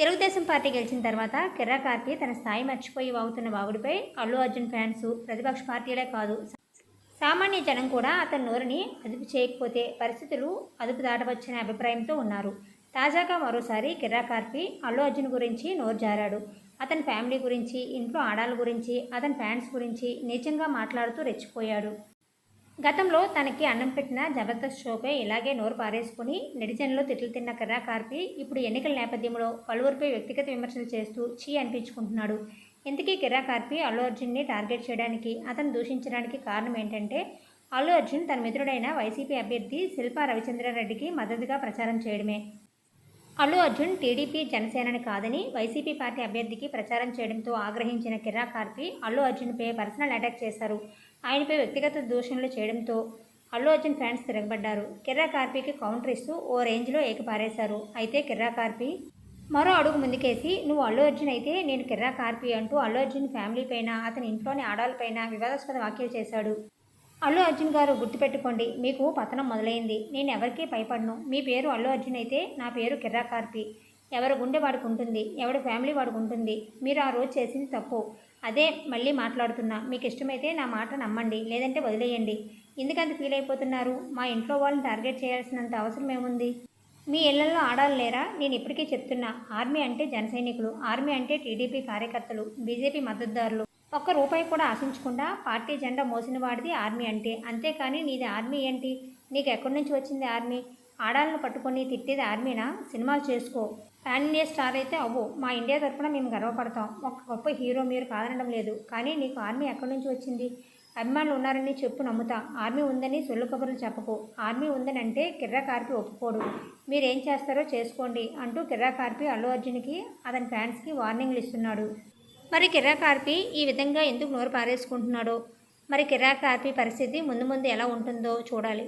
Telugu Desam party గెలిచిన తర్వాత కిర్రా కార్తీ తన స్థాయి మర్చిపోయి వాగుతున్న వాగుడిపై అల్లు అర్జున్ ఫ్యాన్స్ ప్రతిపక్ష పార్టీలే కాదు. సామాన్య జనం కూడా అతని నోరుని అదుపు చేయకపోతే పరిస్థితులు అదుపు దాటవచ్చనే అభిప్రాయంతో ఉన్నారు. తాజాగా మరోసారి కిర్రా కార్పి అల్లు అర్జున్ గురించి నోరు జారాడు. అతని ఫ్యామిలీ గురించి ఇంట్లో ఆడాల గురించి అతని ఫ్యాన్స్ గురించి నిజంగా మాట్లాడుతూ రెచ్చిపోయాడు. గతంలో తనకి అన్నం పెట్టిన జబర్దస్త్ షోపై ఇలాగే నోరు పారేసుకుని నెటిజన్లో తిట్లు తిన్న కర్రా కార్పి ఇప్పుడు ఎన్నికల నేపథ్యంలో పలువురిపై వ్యక్తిగత విమర్శలు చేస్తూ చీ అనిపించుకుంటున్నాడు. ఇంతకీ కిర్రా కార్పి అల్లు అర్జున్ని టార్గెట్ చేయడానికి అతను దూషించడానికి కారణం ఏంటంటే అల్లు అర్జున్ తన మిత్రుడైన వైసీపీ అభ్యర్థి శిల్పా రవిచంద్రారెడ్డికి మద్దతుగా ప్రచారం చేయడమే. అల్లు అర్జున్ టీడీపీ జనసేనని కాదని వైసీపీ పార్టీ అభ్యర్థికి ప్రచారం చేయడంతో ఆగ్రహించిన కిర్రా కార్పి అల్లు అర్జున్పై పర్సనల్ అటాక్ చేశారు. ఆయనపై వ్యక్తిగత దూషణలు చేయడంతో అల్లు అర్జున్ ఫ్యాన్స్ తిరగబడ్డారు. కిర్రా కార్పీకి కౌంటర్ ఇస్తూ ఓ రేంజ్లో ఏకపారేశారు. అయితే కిర్రా కార్పి మరో అడుగు ముందుకేసి నువ్వు అల్లు అర్జున్ అయితే నేను కిర్రా కార్పి అంటూ అల్లు అర్జున్ ఫ్యామిలీ పైన అతని ఇంట్లోని ఆడాలపైన వివాదాస్పద వ్యాఖ్యలు చేశాడు. అల్లు అర్జున్ గారు గుర్తుపెట్టుకోండి మీకు పతనం మొదలైంది. నేను ఎవరికీ భయపడను. మీ పేరు అల్లు అర్జున్ అయితే నా పేరు కిర్రా కార్పి. ఎవరి గుండె వాడికి ఉంటుంది ఎవరి ఫ్యామిలీ వాడికి ఉంటుంది మీరు ఆ రోజు చేసింది తప్పు. అదే మళ్ళీ మాట్లాడుతున్నా. మీకు ఇష్టమైతే నా మాట నమ్మండి లేదంటే వదిలేయండి. ఎందుకంత ఫీల్ అయిపోతున్నారు? మా ఇంట్లో వాళ్ళని టార్గెట్ చేయాల్సినంత అవసరం ఏముంది? మీ ఇళ్ళలో ఆడాలి లేరా? నేను ఇప్పటికీ చెప్తున్నా. ఆర్మీ అంటే జనసైనికులు ఆర్మీ అంటే టీడీపీ కార్యకర్తలు బీజేపీ మద్దతుదారులు. ఒక్క రూపాయి కూడా ఆశించకుండా పార్టీ జెండా మోసిన వాడిది ఆర్మీ అంటే. అంతేకాని నీది ఆర్మీ ఏంటి? నీకు ఎక్కడి నుంచి వచ్చింది ఆర్మీ? ఆడాలను పట్టుకొని తిట్టేది ఆర్మీనా? సినిమాలు చేసుకో. పాన్ ఇండియా స్టార్ అయితే అవ్వు. మా ఇండియా తరఫున మేము గర్వపడతాం. ఒక గొప్ప హీరో మీరు కాదనడం లేదు. కానీ నీకు ఆర్మీ ఎక్కడి నుంచి వచ్చింది? అభిమానులు ఉన్నారని చెప్పు నమ్ముతా. ఆర్మీ ఉందని సొల్లు కబుర్లు చెప్పకు. ఆర్మీ ఉందని అంటే కిర్రా కార్పి ఒప్పుకోడు. మీరేం చేస్తారో చేసుకోండి అంటూ కిర్రా కార్పి అల్లు అర్జున్కి అతని ఫ్యాన్స్కి వార్నింగ్లు ఇస్తున్నాడు. మరి కిరాకార్పి ఈ విధంగా ఎందుకు నోరు పారేసుకుంటున్నాడో? మరి కిరాకార్పి పరిస్థితి ముందు ముందు ఎలా ఉంటుందో చూడాలి.